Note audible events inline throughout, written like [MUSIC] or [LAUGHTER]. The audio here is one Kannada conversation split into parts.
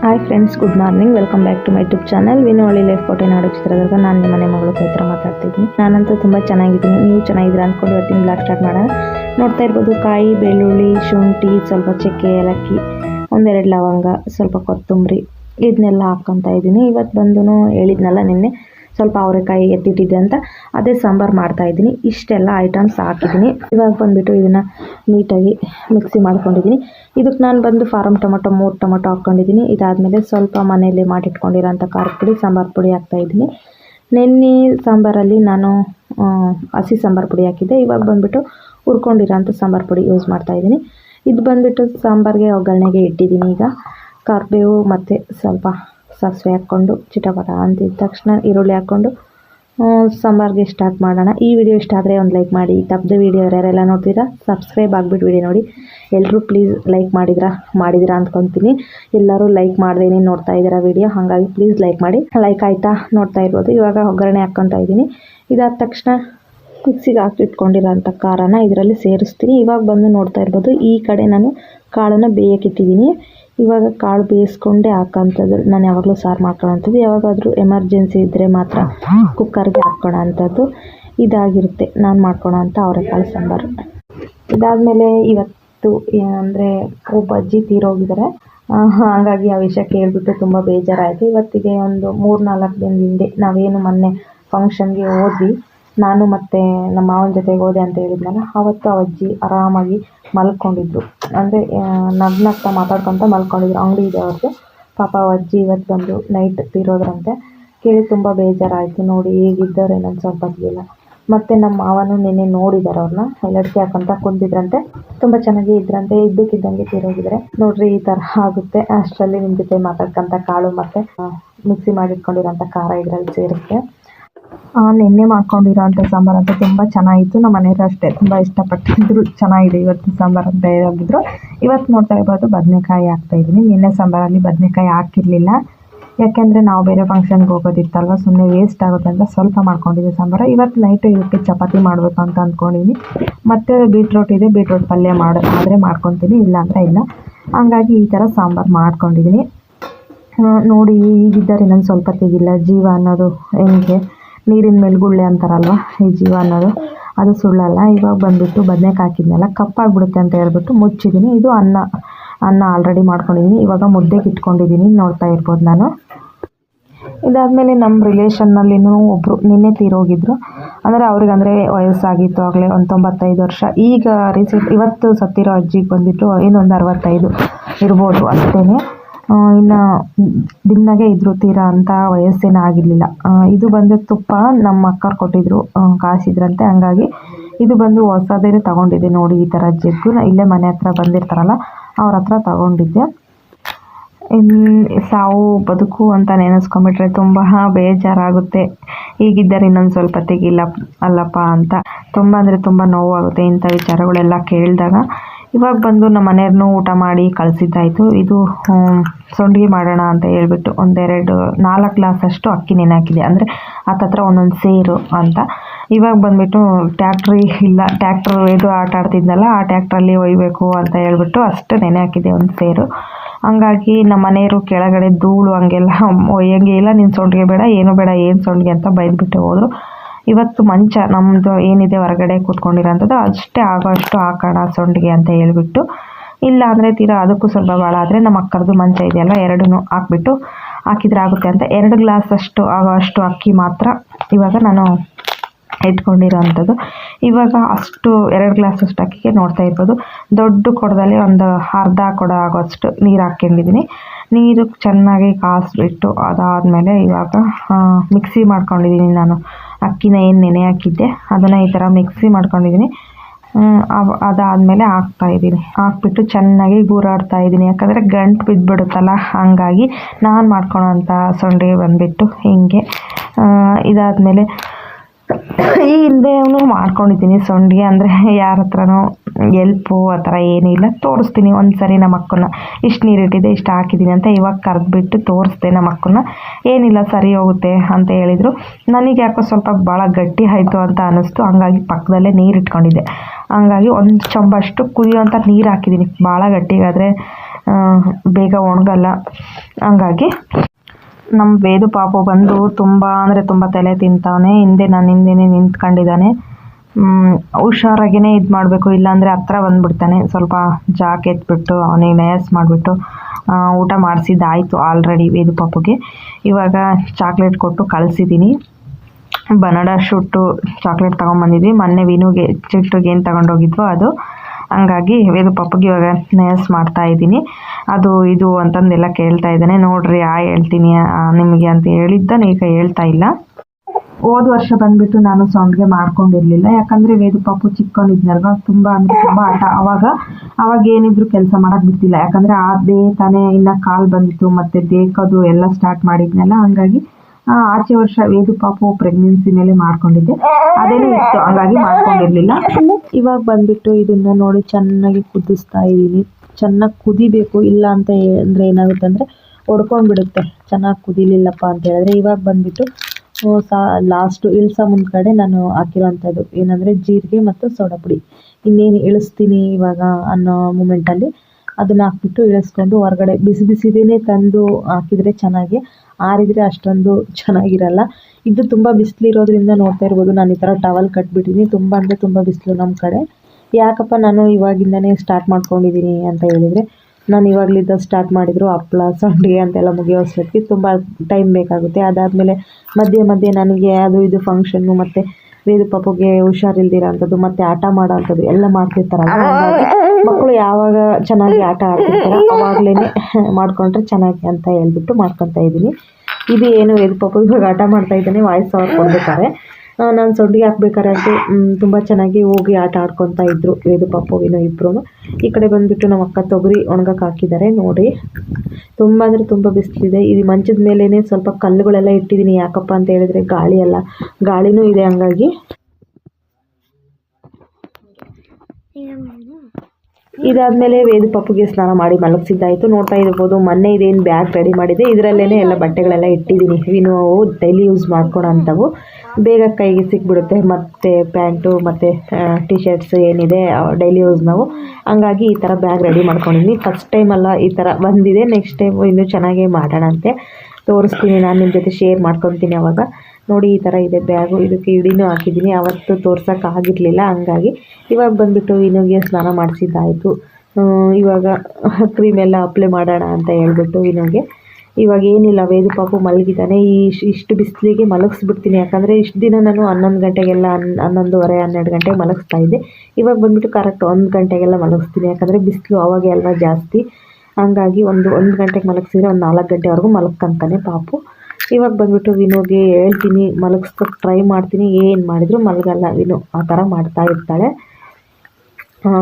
Hi friends good morning welcome back to my YouTube channel Vinoli life ಕೋಟೆ ನಾಡು ಚಿತ್ರದುರ್ಗ ನಾನು ನಿಮ್ಮ ಮನೆ ಮಗಳು ಕೈತ್ರ ಮಾತಾಡ್ತಿದ್ದೀನಿ. ನಾನಂತೂ ತುಂಬ ಚೆನ್ನಾಗಿದ್ದೀನಿ. ನೀವು ಚೆನ್ನಾಗಿದ್ದೀರಾ ಅಂದ್ಕೊಂಡು ಇವತ್ತಿನ ಬ್ಲಾಗ್ ಸ್ಟಾರ್ಟ್ ಮಾಡೋಣ. ನೋಡ್ತಾ ಇರ್ಬೋದು, ಕಾಯಿ, ಬೆಳ್ಳುಳ್ಳಿ, ಶುಂಠಿ, ಸ್ವಲ್ಪ ಚಕ್ಕೆ, ಏಲಕ್ಕಿ, ಒಂದೆರಡು ಲವಂಗ, ಸ್ವಲ್ಪ ಕೊತ್ತಂಬರಿ, ಇದನ್ನೆಲ್ಲ ಹಾಕ್ಕೊತಾ ಇದ್ದೀನಿ. ಇವತ್ತು ಬಂದು ಹೇಳಿದ್ನಲ್ಲ ನಿನ್ನೆ. ಸ್ವಲ್ಪ ಅವರೆಕಾಯಿ ಎತ್ತಿಟ್ಟಿದ್ದೆ ಅಂತ ಅದೇ ಸಾಂಬಾರು ಮಾಡ್ತಾ ಇದ್ದೀನಿ. ಇಷ್ಟೆಲ್ಲ ಐಟಮ್ಸ್ ಹಾಕಿದ್ದೀನಿ. ಇವಾಗ ಬಂದುಬಿಟ್ಟು ಇದನ್ನು ನೀಟಾಗಿ ಮಿಕ್ಸಿ ಮಾಡ್ಕೊಂಡಿದ್ದೀನಿ. ಇದಕ್ಕೆ ನಾನು ಬಂದು ಫಾರಮ್ ಟೊಮೊಟೊ, ಮೂರು ಟೊಮೊಟೊ ಹಾಕ್ಕೊಂಡಿದ್ದೀನಿ. ಇದಾದಮೇಲೆ ಸ್ವಲ್ಪ ಮನೆಯಲ್ಲಿ ಮಾಡಿಟ್ಕೊಂಡಿರೋಂಥ ಖಾರದ ಪುಡಿ, ಸಾಂಬಾರು ಪುಡಿ ಹಾಕ್ತಾಯಿದ್ದೀನಿ ನೆನ್ನೆ ಸಾಂಬಾರಲ್ಲಿ ನಾನು ಹಸಿ ಸಾಂಬಾರು ಪುಡಿ ಹಾಕಿದ್ದೆ. ಇವಾಗ ಬಂದುಬಿಟ್ಟು ಹುರ್ಕೊಂಡಿರೋಂಥ ಸಾಂಬಾರು ಪುಡಿ ಯೂಸ್ ಮಾಡ್ತಾಯಿದ್ದೀನಿ ಇದು ಬಂದುಬಿಟ್ಟು ಸಾಂಬಾರಿಗೆ ಒಗ್ಗರಣೆಗೆ ಇಟ್ಟಿದ್ದೀನಿ ಈಗ. ಕರಿಬೇವು ಮತ್ತು ಸ್ವಲ್ಪ ಸಾಸಿವೆ ಹಾಕ್ಕೊಂಡು ಚಿಟಪಟ ಅಂತಿದ್ದ ತಕ್ಷಣ ಈರುಳ್ಳಿ ಹಾಕ್ಕೊಂಡು ಸಾಂಬಾರ್ಗೆ ಸ್ಟಾರ್ಟ್ ಮಾಡೋಣ. ಈ ವಿಡಿಯೋ ಇಷ್ಟ ಆದರೆ ಒಂದು ಲೈಕ್ ಮಾಡಿ. ತಪ್ಪದೆ ವಿಡಿಯೋ ಯಾರ್ಯಾರೆಲ್ಲ ನೋಡ್ತೀರಾ ಸಬ್ಸ್ಕ್ರೈಬ್ ಆಗಿಬಿಟ್ಟು ವಿಡಿಯೋ ನೋಡಿ. ಎಲ್ಲರೂ ಪ್ಲೀಸ್ ಲೈಕ್ ಮಾಡಿದ್ರಾ, ಮಾಡಿದಿರಾ ಅಂದ್ಕೊತೀನಿ ಎಲ್ಲರೂ ಲೈಕ್ ಮಾಡ್ದೇನೆ ನೋಡ್ತಾ ಇದ್ದೀರಾ ವಿಡಿಯೋ ಹಾಗಾಗಿ ಪ್ಲೀಸ್ ಲೈಕ್ ಮಾಡಿ. ಲೈಕ್ ಆಯಿತಾ ನೋಡ್ತಾ ಇರ್ಬೋದು. ಇವಾಗ ಒಗ್ಗರಣೆ ಹಾಕ್ಕೊತಾ ಇದ್ದೀನಿ. ಇದಾದ ತಕ್ಷಣ ಮಿಕ್ಸಿಗೆ ಹಾಕಿಟ್ಕೊಂಡಿರೋಂಥ ಖಾರನ ಇದರಲ್ಲಿ ಸೇರಿಸ್ತೀನಿ. ಇವಾಗ ಬಂದು ನೋಡ್ತಾ ಇರ್ಬೋದು. ಈ ಕಡೆ ನಾನು ಕಾಳನ್ನು ಬೇಯಕ್ಕಿಟ್ಟಿದ್ದೀನಿ ಇವಾಗ ಕಾಳು ಬೇಯಿಸ್ಕೊಂಡೆ ಹಾಕೋಂಥದ್ದು ನಾನು ಯಾವಾಗಲೂ ಸಾರು ಮಾಡ್ಕೊಳ್ಳೋಂಥದ್ದು ಯಾವಾಗಾದರೂ ಎಮರ್ಜೆನ್ಸಿ ಇದ್ದರೆ ಮಾತ್ರ ಕುಕ್ಕರ್ಗೆ ಹಾಕ್ಕೊಳ್ಳೋ ಅಂಥದ್ದು ಇದಾಗಿರುತ್ತೆ. ನಾನು ಮಾಡ್ಕೊಳ್ಳೋ ಅವರೆಕಾಳು ಸಾಂಬಾರು. ಇದಾದಮೇಲೆ ಇವತ್ತು ಏನಂದರೆ ಒಬ್ಬ ಅಜ್ಜಿ ತೀರೋಗಿದ್ದಾರೆ ಹಾಗಾಗಿ ಆ ವಿಷಯ ಕೇಳಿಬಿಟ್ಟು ತುಂಬ ಬೇಜಾರಾಯಿತು. ಇವತ್ತಿಗೆ ಒಂದು ಮೂರು ನಾಲ್ಕು ದಿನದ ಹಿಂದೆ ನಾವೇನು ಮೊನ್ನೆ ಫಂಕ್ಷನ್ಗೆ ಹೋದ್ವಿ. ನಾನು ಮತ್ತು ನಮ್ಮ ಮಾವನ ಜೊತೆಗೆ ಹೋದೆ ಅಂತ ಹೇಳಿದ್ನಲ್ಲ ಆವತ್ತು ಆ ಅಜ್ಜಿ ಆರಾಮಾಗಿ ಮಲ್ಕೊಂಡಿದ್ರು. ಅಂದರೆ ನಗ್ನಗ್ತಾ ಮಾತಾಡ್ಕೊತ ಮಲ್ಕೊಂಡಿದ್ರು. ಅಂಗಡಿ ಇದೆ ಅವ್ರದ್ದು ಪಾಪ ಆ ಅಜ್ಜಿ ಇವತ್ತು ಬಂದು ನೈಟ್ ತೀರೋದ್ರಂತೆ. ಕೇಳಿ ತುಂಬ ಬೇಜಾರಾಯಿತು. ನೋಡಿ ಹೇಗಿದ್ದಾರೆ ನನ್ನ ಸ್ವಲ್ಪ ಹೊತ್ತಿಗೆಲ್ಲ ಮತ್ತು ನಮ್ಮ ಮಾವನು ನಿನ್ನೆ ನೋಡಿದ್ದಾರೆ ಅವ್ರನ್ನ ಲಡ್ಕೆ ಹಾಕೊಂತ ಕುಂತಿದ್ರಂತೆ ತುಂಬ ಚೆನ್ನಾಗಿ ಇದ್ರಂತೆ. ಇದ್ದಕ್ಕಿದ್ದಂಗೆ ತೀರೋಗಿದ್ರೆ. ನೋಡ್ರಿ ಈ ಥರ ಆಗುತ್ತೆ. ಅಷ್ಟರಲ್ಲಿ ನಿಮ್ಮ ಜೊತೆ ಮಾತಾಡ್ಕೊಂತ ಕಾಳು ಮತ್ತು ಮಿಕ್ಸಿ ಮಾಡಿಟ್ಕೊಂಡಿರೋಂಥ ಖಾರ ಇದರಲ್ಲಿ ಸೇರುತ್ತೆ. ನಿನ್ನೆ ಮಾಡ್ಕೊಂಡಿರೋಂಥ ಸಾಂಬಾರು ಅಂತ ತುಂಬ ಚೆನ್ನಾಗಿತ್ತು. ನಮ್ಮ ಮನೆಯವರು ಅಷ್ಟೇ. ತುಂಬ ಇಷ್ಟಪಟ್ಟಿದ್ರು. ಚೆನ್ನಾಗಿದೆ ಇವತ್ತಿನ ಸಾಂಬಾರು ಅಂತ ಹೇಳಿದ್ರು ಇವತ್ತು ನೋಡ್ತಾ ಇರ್ಬೋದು ಬದನೆಕಾಯಿ ಹಾಕ್ತಾಯಿದ್ದೀನಿ ನಿನ್ನೆ ಸಾಂಬಾರಲ್ಲಿ ಬದನೆಕಾಯಿ ಹಾಕಿರಲಿಲ್ಲ. ಯಾಕೆಂದರೆ ನಾವು ಬೇರೆ ಫಂಕ್ಷನ್ಗೆ ಹೋಗೋದಿತ್ತಲ್ವ ಸುಮ್ಮನೆ ವೇಸ್ಟ್ ಆಗುತ್ತೆ ಅಂತ ಸ್ವಲ್ಪ ಮಾಡ್ಕೊಂಡಿದ್ದೆ ಸಾಂಬಾರು. ಇವತ್ತು ನೈಟು ಇದಕ್ಕೆ ಚಪಾತಿ ಮಾಡಬೇಕು ಅಂತ ಅಂದ್ಕೊಂಡಿದ್ದೀನಿ ಮತ್ತು ಬೀಟ್ರೋಟ್ ಇದೆ. ಬೀಟ್ರೋಟ್ ಪಲ್ಯ ಮಾಡ, ಆದರೆ ಮಾಡ್ಕೊತೀನಿ ಇಲ್ಲ ಅಂದರೆ ಇಲ್ಲ. ಹಾಗಾಗಿ ಈ ಥರ ಸಾಂಬಾರು ಮಾಡ್ಕೊಂಡಿದ್ದೀನಿ ನೋಡಿ ಈಗಿದ್ದಾರೆ ಇನ್ನೊಂದು ಸ್ವಲ್ಪ ತೆಗಿಲ್ಲ. ಜೀವ ಅನ್ನೋದು ಹೆಂಗೆ? ನೀರಿನ ಮೇಲೆ ಗುಳ್ಳೆ ಅಂತಾರಲ್ವ? ಈ ಜೀವ ಅನ್ನೋದು. ಅದು ಸುಳ್ಳಲ್ಲ. ಇವಾಗ ಬಂದುಬಿಟ್ಟು ಬದನೇಕಾಯಿ ಹಾಕಿದ್ನಲ್ಲ, ಕಪ್ಪಾಗ್ಬಿಡುತ್ತೆ ಅಂತ ಹೇಳ್ಬಿಟ್ಟು ಮುಚ್ಚಿದ್ದೀನಿ. ಇದು ಅನ್ನ ಅನ್ನ ಆಲ್ರೆಡಿ ಮಾಡ್ಕೊಂಡಿದ್ದೀನಿ. ಇವಾಗ ಮುದ್ದೆಗೆ ಇಟ್ಕೊಂಡಿದ್ದೀನಿ. ನೋಡ್ತಾ ಇರ್ಬೋದು ನಾನು. ಇದಾದಮೇಲೆ ನಮ್ಮ ರಿಲೇಷನ್ನಲ್ಲಿನೂ ಒಬ್ಬರು ನಿನ್ನೆ ತೀರೋಗಿದ್ರು. ಅಂದರೆ ಅವ್ರಿಗೆ ಅಂದರೆ ವಯಸ್ಸಾಗಿತ್ತು ಆಗಲೇ ಒಂದು ತೊಂಬತ್ತೈದು ವರ್ಷ. ಈಗ ರೀಸೆಂಟ್ ಇವತ್ತು ಸತ್ತಿರೋ ಅಜ್ಜಿಗೆ ಬಂದುಬಿಟ್ಟು ಇನ್ನೊಂದು ಅರವತ್ತೈದು ಇರ್ಬೋದು ಅಷ್ಟೇ ಇನ್ನು ದಿನಾಗೆ ಇದ್ರು ತೀರಾ ಅಂತ ವಯಸ್ಸೇನೂ ಆಗಿರಲಿಲ್ಲ. ಇದು ಬಂದು ತುಪ್ಪ ನಮ್ಮ ಅಕ್ಕವ್ರು ಕೊಟ್ಟಿದ್ರು. ಕಾಸಿದ್ರಂತೆ. ಹಂಗಾಗಿ ಇದು ಬಂದು ಹೊಸದೇನೆ ತೊಗೊಂಡಿದ್ದೆ ನೋಡಿ, ಈ ಥರ ಜಗ್ಗು. ಇಲ್ಲೇ ಮನೆ ಹತ್ರ ಬಂದಿರ್ತಾರಲ್ಲ, ಅವ್ರ ಹತ್ರ ತಗೊಂಡಿದ್ದೆ. ಸಾವು, ಬದುಕು ಅಂತ ನೆನೆಸ್ಕೊಂಬಿಟ್ರೆ ತುಂಬ ಬೇಜಾರಾಗುತ್ತೆ. ಈಗಿದ್ದರೆ ಇನ್ನೊಂದು ಸ್ವಲ್ಪ ತೆಗಿಲ್ಲ ಅಲ್ಲಪ್ಪ ಅಂತ. ತುಂಬ ಅಂದರೆ ತುಂಬ ನೋವಾಗುತ್ತೆ ಇಂಥ ವಿಚಾರಗಳೆಲ್ಲ ಕೇಳಿದಾಗ. ಇವಾಗ ಬಂದು ನಮ್ಮ ಮನೆಯವ್ರನ್ನೂ ಊಟ ಮಾಡಿ ಕಳಿಸಿದ್ದಾಯಿತು. ಇದು ಸಂಡಿಗೆ ಮಾಡೋಣ ಅಂತ ಹೇಳ್ಬಿಟ್ಟು ಒಂದೆರಡು, ನಾಲ್ಕು ಗ್ಲಾಸಷ್ಟು ಅಕ್ಕಿ ನೆನೆ ಹಾಕಿದೆ ಅಂದರೆ ಹತ್ತತ್ರ ಒಂದೊಂದು ಸೇರು ಅಂತ. ಇವಾಗ ಬಂದುಬಿಟ್ಟು ಟ್ಯಾಕ್ಟ್ರಿ ಇಲ್ಲ, ಟ್ಯಾಕ್ಟ್ರ್ ಇದು ಆಟ ಆಡ್ತಿದ್ನಲ್ಲ, ಆ ಟ್ಯಾಕ್ಟ್ರಲ್ಲಿ ಒಯ್ಯಬೇಕು ಅಂತ ಹೇಳ್ಬಿಟ್ಟು ಅಷ್ಟು ನೆನೆ ಹಾಕಿದೆ ಒಂದು ಸೇರು. ಹಂಗಾಗಿ ನಮ್ಮ ಮನೆಯವರು ಕೆಳಗಡೆ ಧೂಳು ಹಂಗೆಲ್ಲ ಒಯ್ಯಂಗೆ ಇಲ್ಲ ನಿನ್ನ ಸೊಂಡಿಗೆ ಬೇಡ, ಏನು ಬೇಡ, ಏನು ಸೊಂಡಿಗೆ ಅಂತ ಬೈದ್ಬಿಟ್ಟು ಹೋದರು. ಇವತ್ತು ಮಂಚ ನಮ್ಮದು ಏನಿದೆ ಹೊರಗಡೆ ಕೂತ್ಕೊಂಡಿರೋಂಥದ್ದು, ಅಷ್ಟೇ ಆಗೋ ಅಷ್ಟು ಹಾಕೋಣ ಸೊಂಡಿಗೆ ಅಂತ ಹೇಳ್ಬಿಟ್ಟು, ಇಲ್ಲ ಅಂದರೆ ತೀರಾ ಅದಕ್ಕೂ ಸ್ವಲ್ಪ ಭಾಳ ಆದರೆ ನಮ್ಮ ಅಕ್ಕರದು ಮಂಚ ಇದೆಯಲ್ಲ ಎರಡೂ ಹಾಕ್ಬಿಟ್ಟು ಹಾಕಿದ್ರೆ ಆಗುತ್ತೆ ಅಂತ. ಎರಡು ಗ್ಲಾಸ್ ಅಷ್ಟು ಆಗೋ ಅಷ್ಟು ಅಕ್ಕಿ ಮಾತ್ರ ಇವಾಗ ನಾನು ಇಟ್ಕೊಂಡಿರೋವಂಥದ್ದು ಇವಾಗ ಅಷ್ಟು, ಎರಡು ಗ್ಲಾಸ್ ಅಷ್ಟು ಅಕ್ಕಿಗೆ ನೋಡ್ತಾ ಇರ್ಬೋದು. ದೊಡ್ಡ ಕೊಡದಲ್ಲಿ ಒಂದು ಅರ್ಧ ಕೊಡ ಆಗೋಷ್ಟು ನೀರು ಹಾಕ್ಕೊಂಡಿದ್ದೀನಿ. ನೀರು ಚೆನ್ನಾಗಿ ಕಾಸ್ಬಿಟ್ಟು ಅದಾದಮೇಲೆ ಇವಾಗ ಮಿಕ್ಸಿ ಮಾಡ್ಕೊಂಡಿದ್ದೀನಿ ನಾನು. ಅಕ್ಕಿನ ಏನು ನೆನೆ ಹಾಕಿದ್ದೆ, ಅದನ್ನು ಈ ಥರ ಮಿಕ್ಸಿ ಮಾಡ್ಕೊಂಡಿದ್ದೀನಿ ಅದಾದಮೇಲೆ ಹಾಕ್ತಾ ಇದ್ದೀನಿ. ಹಾಕ್ಬಿಟ್ಟು ಚೆನ್ನಾಗಿ ಗೂರಾಡ್ತಾ ಇದ್ದೀನಿ. ಯಾಕಂದರೆ ಗಂಟು ಬಿದ್ದುಬಿಡುತ್ತಲ್ಲ ಹಾಗಾಗಿ ನಾನು ಮಾಡ್ಕೊಳೋಂಥ ಸೊಂಡಿಗೆ ಸೊಂಡೆ ಬಂದುಬಿಟ್ಟು ಹಿಂಗೆ. ಇದಾದಮೇಲೆ ಈ ಹಿಂದೆ ಮಾಡ್ಕೊಂಡಿದ್ದೀನಿ. ಸೊಂಡಿಗೆ ಅಂದರೆ ಯಾರ ಹತ್ರನೂ ಎಲ್ಪು ಆ ಥರ ಏನೂ ಇಲ್ಲ. ತೋರಿಸ್ತೀನಿ ಒಂದು ಸರಿ ನಮ್ಮ ಅಕ್ಕನ ಇಷ್ಟು ನೀರಿಟ್ಟಿದೆ ಇಷ್ಟು ಹಾಕಿದ್ದೀನಿ ಅಂತ ಇವಾಗ ಕರೆದ್ಬಿಟ್ಟು ತೋರಿಸ್ದೆ ನಮ್ಮ ಅಕ್ಕನ ಏನಿಲ್ಲ, ಸರಿ ಹೋಗುತ್ತೆ ಅಂತ ಹೇಳಿದರು. ನನಗೆ ಯಾಕೋ ಸ್ವಲ್ಪ ಭಾಳ ಗಟ್ಟಿ ಆಯಿತು ಅಂತ ಅನ್ನಿಸ್ತು. ಹಂಗಾಗಿ ಪಕ್ಕದಲ್ಲೇ ನೀರು ಇಟ್ಕೊಂಡಿದ್ದೆ. ಹಂಗಾಗಿ ಒಂದು ಚಂಬಷ್ಟು ಕುದಿಯೋಂಥ ನೀರು ಹಾಕಿದ್ದೀನಿ. ಭಾಳ ಗಟ್ಟಿಗಾದರೆ ಬೇಗ ಒಣಗಲ್ಲ. ಹಂಗಾಗಿ ನಮ್ಮ ವೇದು ಪಾಪು ಬಂದು ತುಂಬ ಅಂದರೆ ತುಂಬ ತಲೆ ತಿಂತಾವನೆ. ಹಿಂದೆ ನಾನು ಹಿಂದೆನೇ ನಿಂತ್ಕೊಂಡಿದ್ದಾನೆ. ಹುಷಾರಾಗಿನೇ ಇದು ಮಾಡಬೇಕು. ಇಲ್ಲಾಂದರೆ ಹತ್ರ ಬಂದುಬಿಡ್ತಾನೆ. ಸ್ವಲ್ಪ ಜಾಕ್ ಎತ್ಬಿಟ್ಟು, ಅವನಿಗೆ ನಯಾಸ್ ಮಾಡಿಬಿಟ್ಟು ಊಟ ಮಾಡಿಸಿದ್ದಾಯಿತು ಆಲ್ರೆಡಿ ವೇದು ಪಾಪುಗೆ. ಇವಾಗ ಚಾಕ್ಲೇಟ್ ಕೊಟ್ಟು ಕಳಿಸಿದ್ದೀನಿ ಬನಾಡ ಶೂಟು ಚಾಕ್ಲೇಟ್ ತೊಗೊಂಬಂದಿದ್ವಿ. ಮೊನ್ನೆ ವಿನುಗೆ, ಚಿಟ್ಟುಗೆ ಏನು ತಗೊಂಡೋಗಿದ್ವೋ ಅದು. ಹಂಗಾಗಿ ವೇದು ಪಾಪಗೆ ಇವಾಗ ನಯಸ್ ಮಾಡ್ತಾ ಇದ್ದೀನಿ. ಅದು, ಇದು ಅಂತಂದೆಲ್ಲ ಕೇಳ್ತಾ ಇದ್ದಾನೆ. ನೋಡ್ರಿ, ಆ ಹೇಳ್ತೀನಿ ನಿಮಗೆ ಅಂತ ಹೇಳಿದ್ದ ಈಗ ಹೇಳ್ತಾ ಇಲ್ಲ. ಹೋದ ವರ್ಷ ಬಂದ್ಬಿಟ್ಟು ನಾನು ಸೌಂಡ್ಗೆ ಮಾಡ್ಕೊಂಡಿರ್ಲಿಲ್ಲ. ಯಾಕಂದ್ರೆ ವೇದು ಪಾಪು ಚಿಕ್ಕವನಿದ್ನಲ್ವ ತುಂಬಾ ಅಂದ್ರೆ ತುಂಬಾ ಆಟ. ಅವಾಗ ಅವಾಗ ಏನಿದ್ರು ಕೆಲಸ ಮಾಡಕ್ ಬಿಡ್ತಿಲ್ಲ. ಯಾಕಂದ್ರೆ ಅದೇ ತಾನೇ ಇನ್ನ ಕಾಲ್ ಬಂದಿತ್ತು, ಮತ್ತೆ ದೇಕದು ಎಲ್ಲ ಸ್ಟಾರ್ಟ್ ಮಾಡಿದ್ನಲ್ಲ, ಹಂಗಾಗಿ ಆಚೆ ವರ್ಷ ವೇದು ಪಾಪು ಪ್ರೆಗ್ನೆನ್ಸಿ ಮೇಲೆ ಮಾಡ್ಕೊಂಡಿದ್ದೆ. ಅದೇನೇ ಇತ್ತು. ಹಂಗಾಗಿ ಮಾಡ್ಕೊಂಡಿರ್ಲಿಲ್ಲ. ಇವಾಗ ಬಂದ್ಬಿಟ್ಟು ಇದನ್ನ ನೋಡಿ ಚೆನ್ನಾಗಿ ಕುದಿಸ್ತಾ ಇದ್ದೀನಿ. ಚೆನ್ನಾಗಿ ಕುದಿಬೇಕು, ಇಲ್ಲ ಅಂತ ಅಂದ್ರೆ ಏನಾಗುತ್ತೆ ಅಂದ್ರೆ, ಒಡ್ಕೊಂಡ್ಬಿಡುತ್ತೆ. ಚೆನ್ನಾಗಿ ಕುದಿಲಿಲ್ಲಪ್ಪ ಅಂತ ಹೇಳಿದ್ರೆ ಇವಾಗ ಬಂದ್ಬಿಟ್ಟು ಸಾ ಲಾಸ್ಟು ಇಳಿಸೋ ಕಡೆ ನಾನು ಹಾಕಿರೋವಂಥದ್ದು ಏನಂದರೆ ಜೀರಿಗೆ ಮತ್ತು ಸೋಡಾ ಪುಡಿ. ಇನ್ನೇನು ಇಳಿಸ್ತೀನಿ ಇವಾಗ ಅನ್ನೋ ಮೂಮೆಂಟಲ್ಲಿ ಅದನ್ನು ಹಾಕ್ಬಿಟ್ಟು ಇಳಿಸ್ಕೊಂಡು ಹೊರಗಡೆ ಬಿಸಿ ಬಿಸಿದೇನೆ ತಂದು ಹಾಕಿದರೆ ಚೆನ್ನಾಗಿ, ಆರಿದರೆ ಅಷ್ಟೊಂದು ಚೆನ್ನಾಗಿರಲ್ಲ. ಇದು ತುಂಬ ಬಿಸಿಲಿರೋದ್ರಿಂದ ನೋಡ್ತಾ ಇರ್ಬೋದು. ನಾನು ಈ ಥರ ಟವಲ್ ಕಟ್ಬಿಟ್ಟಿದ್ದೀನಿ ತುಂಬ ಅಂದರೆ ತುಂಬ ಬಿಸಿಲು ನಮ್ಮ ಕಡೆ. ಯಾಕಪ್ಪ ನಾನು ಇವಾಗಿಂದನೇ ಸ್ಟಾರ್ಟ್ ಮಾಡ್ಕೊಂಡಿದ್ದೀನಿ ಅಂತ ಹೇಳಿದರೆ ನಾನು ಇವಾಗಲಿದ್ದ ಸ್ಟಾರ್ಟ್ ಮಾಡಿದ್ರು ಹಪ್ಪಳ ಸಂಡಿಗೆ ಅಂತೆಲ್ಲ ಮುಗಿಯೋ ಅಷ್ಟೊತ್ತಿಗೆ ತುಂಬ ಟೈಮ್ ಬೇಕಾಗುತ್ತೆ. ಅದಾದಮೇಲೆ ಮಧ್ಯೆ ಮಧ್ಯೆ ನನಗೆ ಅದು ಇದು ಫಂಕ್ಷನ್ನು ಮತ್ತು ವೇದು ಪಾಪುಗೆ ಹುಷಾರಿಲ್ದಿರೋ ಅಂಥದ್ದು ಮತ್ತು ಆಟ ಮಾಡೋ ಅಂಥದ್ದು ಎಲ್ಲ ಮಾಡ್ತಿರ್ತಾರಲ್ಲ ಮಕ್ಕಳು ಯಾವಾಗ ಚೆನ್ನಾಗಿ ಆಟ ಆಡ್ತಿರ್ತಾರೆ ಅವಾಗಲೇ ಮಾಡ್ಕೊಂಡ್ರೆ ಚೆನ್ನಾಗಿ ಅಂತ ಹೇಳ್ಬಿಟ್ಟು ಮಾಡ್ಕೊತಾ ಇದ್ದೀನಿ. ಇದು ಏನು ವೇದು ಪಾಪು ಇವಾಗ ಆಟ ಮಾಡ್ತಾ ಇದ್ದಾನೆ ವಾಯ್ಸ್ ಅವ್ರು ಕೊಡ್ಬೇಕಾರೆ ನಾನು ಸೊಂಡಿಗೆ ಹಾಕ್ಬೇಕಾರೆ ಅಂತೂ ತುಂಬ ಚೆನ್ನಾಗಿ ಹೋಗಿ ಆಟ ಆಡ್ಕೊತಾ ಇದ್ದರು ವೇದು ಪಾಪು ವಿನೋ ಇಬ್ಬರೂ ಈ ಕಡೆ ಬಂದುಬಿಟ್ಟು ನಮ್ಮ ಅಕ್ಕ ತೊಗರಿ ಒಣಗಕ್ಕೆ ಹಾಕಿದ್ದಾರೆ, ನೋಡಿ. ತುಂಬ ಅಂದರೆ ತುಂಬ ಬಿಸಿಲಿದೆ. ಇದು ಮಂಚದ ಮೇಲೇ ಸ್ವಲ್ಪ ಕಲ್ಲುಗಳೆಲ್ಲ ಇಟ್ಟಿದ್ದೀನಿ ಯಾಕಪ್ಪ ಅಂತ ಹೇಳಿದ್ರೆ ಗಾಳಿ ಎಲ್ಲ ಗಾಳಿನೂ ಇದೆ ಹಂಗಾಗಿ. ಇದಾದಮೇಲೆ ವೇದು ಪಪ್ಪುಗೆ ಸ್ನಾನ ಮಾಡಿ ಮಲಗಿಸಿದ್ದಾಯಿತು. ನೋಡ್ತಾ ಇರ್ಬೋದು, ಮೊನ್ನೆ ಇದೇನು ಬ್ಯಾಗ್ ರೆಡಿ ಮಾಡಿದೆ ಇದರಲ್ಲೇ ಎಲ್ಲ ಬಟ್ಟೆಗಳೆಲ್ಲ ಇಟ್ಟಿದ್ದೀನಿ. ಇನ್ನು ಡೈಲಿ ಯೂಸ್ ಮಾಡ್ಕೊಳೋ ಅಂಥವು ಬೇಗ ಕೈಗೆ ಸಿಕ್ಬಿಡುತ್ತೆ. ಮತ್ತು ಪ್ಯಾಂಟು, ಮತ್ತು ಟಿ ಶರ್ಟ್ಸ್ ಏನಿದೆ ಡೈಲಿ ಯೂಸ್ ನಾವು. ಹಂಗಾಗಿ ಈ ಥರ ಬ್ಯಾಗ್ ರೆಡಿ ಮಾಡ್ಕೊಂಡಿದ್ದೀನಿ. ಫಸ್ಟ್ ಟೈಮಲ್ಲ ಈ ಥರ ಬಂದಿದೆ. ನೆಕ್ಸ್ಟ್ ಟೈಮು ಇನ್ನೂ ಚೆನ್ನಾಗೇ ಮಾಡೋಣಂತೆ. ತೋರಿಸ್ತೀನಿ, ನಾನು ನಿಮ್ಮ ಜೊತೆ ಶೇರ್ ಮಾಡ್ಕೊತೀನಿ ಅವಾಗ. ನೋಡಿ ಈ ಥರ ಇದೆ ಬ್ಯಾಗು ಇದಕ್ಕೆ ಇಡಿನೂ ಹಾಕಿದ್ದೀನಿ. ಅವತ್ತು ತೋರ್ಸೋಕ್ಕಾಗಿರಲಿಲ್ಲ ಹಂಗಾಗಿ ಇವಾಗ ಬಂದುಬಿಟ್ಟು ವಿನುಗೆ ಸ್ನಾನ ಮಾಡಿಸಿದ್ದಾಯಿತು. ಇವಾಗ ಕ್ರೀಮ್ ಎಲ್ಲ ಅಪ್ಲೈ ಮಾಡೋಣ ಅಂತ ಹೇಳ್ಬಿಟ್ಟು ವಿನುಗೆ ಇವಾಗ ಏನಿಲ್ಲ, ವೇದು ಪಾಪು ಮಲಗಿದ್ದಾನೆ. ಈ ಇಷ್ಟು ಬಿಸಿಲಿಗೆ ಮಲಗಿಸ್ಬಿಡ್ತೀನಿ. ಯಾಕಂದರೆ ಇಷ್ಟು ದಿನ ನಾನು ಹನ್ನೊಂದು ಗಂಟೆಗೆಲ್ಲ, ಹನ್, ಹನ್ನೊಂದುವರೆ, ಹನ್ನೆರಡು ಗಂಟೆಗೆ ಮಲಗಿಸ್ತಾ ಇದ್ದೆ. ಇವಾಗ ಬಂದುಬಿಟ್ಟು ಕರೆಕ್ಟ್ ಒಂದು ಗಂಟೆಗೆಲ್ಲ ಮಲಗಿಸ್ತೀನಿ. ಯಾಕಂದರೆ ಬಿಸಿಲು ಅವಾಗೆ ಅಲ್ವಾ ಜಾಸ್ತಿ. ಹಂಗಾಗಿ ಒಂದು ಒಂದು ಗಂಟೆಗೆ ಮಲಗಿಸಿದ್ರೆ ಒಂದು ನಾಲ್ಕು ಗಂಟೆವರೆಗೂ ಮಲಗ್ಕೊಂತಾನೆ ಪಾಪು. ಇವಾಗ ಬಂದ್ಬಿಟ್ಟು ವಿನುಗೆ ಹೇಳ್ತೀನಿ ಮಲಗಿಸ್ಕೊಕ್ಕೆ ಟ್ರೈ ಮಾಡ್ತೀನಿ, ಏನು ಮಾಡಿದ್ರು ಮಲಗಲ್ಲ ವಿನು. ಆ ಥರ ಮಾಡ್ತಾ ಇರ್ತಾಳೆ.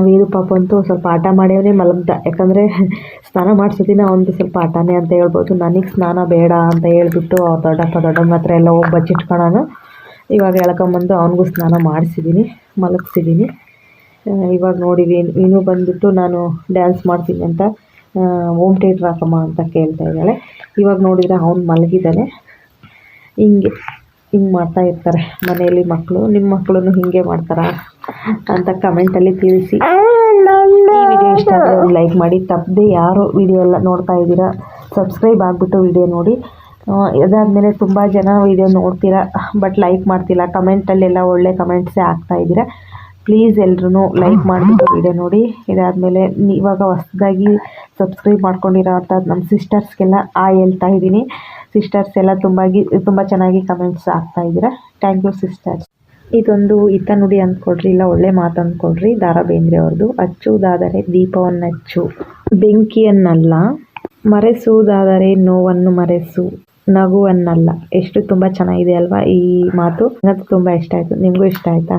ವೀರು ಪಾಪ ಅಂತೂ ಸ್ವಲ್ಪ ಆಟ ಮಾಡ್ಯವನೇ ಮಲಗ್ದ. ಯಾಕಂದರೆ [LAUGHS] ಸ್ನಾನ ಮಾಡಿಸೋದಿನ ಒಂದು ಸ್ವಲ್ಪ ಆಟನೇ ಅಂತ ಹೇಳ್ಬೋದು. ನನಗೆ ಸ್ನಾನ ಬೇಡ ಅಂತ ಹೇಳ್ಬಿಟ್ಟು ದೊಡ್ಡಪ್ಪ ದೊಡ್ಡಮ್ಮ ಹತ್ರ ಎಲ್ಲ ಹೋಗಿ ಬಚ್ಚಿಟ್ಕೊಳೋನು. ಇವಾಗ ಎಳ್ಕೊಂಬಂದು ಅವನಿಗೂ ಸ್ನಾನ ಮಾಡಿಸಿದ್ದೀನಿ ಮಲಗಿಸಿದ್ದೀನಿ ಇವಾಗ ನೋಡಿ ವೀನು ಬಂದುಬಿಟ್ಟು ನಾನು ಡ್ಯಾನ್ಸ್ ಮಾಡ್ತೀನಿ ಅಂತ ಹೋಮ್ ಥಿಯೇಟ್ರ್ ಹಾಕಮ್ಮ ಅಂತ ಕೇಳ್ತಾ ಇದ್ದಾಳೆ. ಇವಾಗ ನೋಡಿದರೆ ಅವ್ನು ಮಲಗಿದ್ದಾನೆ. ಹಿಂಗೆ ಹಿಂಗೆ ಮಾಡ್ತಾ ಇರ್ತಾರೆ ಮನೆಯಲ್ಲಿ ಮಕ್ಕಳು ನಿಮ್ಮ ಮಕ್ಕಳನ್ನು ಹಿಂಗೆ ಮಾಡ್ತಾರಾ ಅಂತ ಕಮೆಂಟಲ್ಲಿ ತಿಳಿಸಿ. ಈ ವಿಡಿಯೋ ಇಷ್ಟ ಆದರೆ ಒಂದು ಲೈಕ್ ಮಾಡಿ. ತಪ್ಪದೆ ಯಾರು ವಿಡಿಯೋ ಎಲ್ಲ ನೋಡ್ತಾ ಇದ್ದೀರಾ ಸಬ್ಸ್ಕ್ರೈಬ್ ಆಗಿಬಿಟ್ಟು ವಿಡಿಯೋ ನೋಡಿ. ಅದಾದಮೇಲೆ ತುಂಬ ಜನ ವಿಡಿಯೋ ನೋಡ್ತೀರಾ ಬಟ್ ಲೈಕ್ ಮಾಡ್ತಿಲ್ಲ. ಕಮೆಂಟಲ್ಲೆಲ್ಲ ಒಳ್ಳೆ ಕಮೆಂಟ್ಸೇ ಆಗ್ತಾ ಇದ್ದೀರಾ. ಪ್ಲೀಸ್ ಎಲ್ರೂ ಲೈಕ್ ಮಾಡಿಬಿಟ್ಟು ವಿಡಿಯೋ ನೋಡಿ. ಇದಾದಮೇಲೆ ಇವಾಗ ಹೊಸದಾಗಿ ಸಬ್ಸ್ಕ್ರೈಬ್ ಮಾಡ್ಕೊಂಡಿರೋ ಅಂಥ ನಮ್ಮ ಸಿಸ್ಟರ್ಸ್ಗೆಲ್ಲ ಆ ಹೇಳ್ತಾ ಇದ್ದೀನಿ. ಸಿಸ್ಟರ್ಸ್ ಎಲ್ಲ ತುಂಬಾಗಿ ತುಂಬ ಚೆನ್ನಾಗಿ ಕಮೆಂಟ್ಸ್ ಆಗ್ತಾ ಇದ್ದೀರ. ಥ್ಯಾಂಕ್ ಯು ಸಿಸ್ಟರ್ಸ್ ಇದೊಂದು ಇತ್ತ ನುಡಿ ಅಂದ್ಕೊಡ್ರಿ ಇಲ್ಲ ಒಳ್ಳೆ ಮಾತು ಅಂದ್ಕೊಡ್ರಿ ದಾರಾ ಬೇಂದ್ರೆ ಅವ್ರದ್ದು ಹಚ್ಚುವುದಾದರೆ ದೀಪವನ್ನಚ್ಚು. ಬೆಂಕಿಯನ್ನಲ್ಲ ಮರೆಸುವುದಾದರೆ ನೋವನ್ನು ಮರೆಸು. ನಗುವನ್ನಲ್ಲ. ಎಷ್ಟು ತುಂಬ ಚೆನ್ನಾಗಿದೆ ಅಲ್ವಾ ಈ ಮಾತು. ನನಗೆ ತುಂಬ ಇಷ್ಟ ಆಯಿತು. ನಿಮಗೂ ಇಷ್ಟ ಆಯಿತಾ?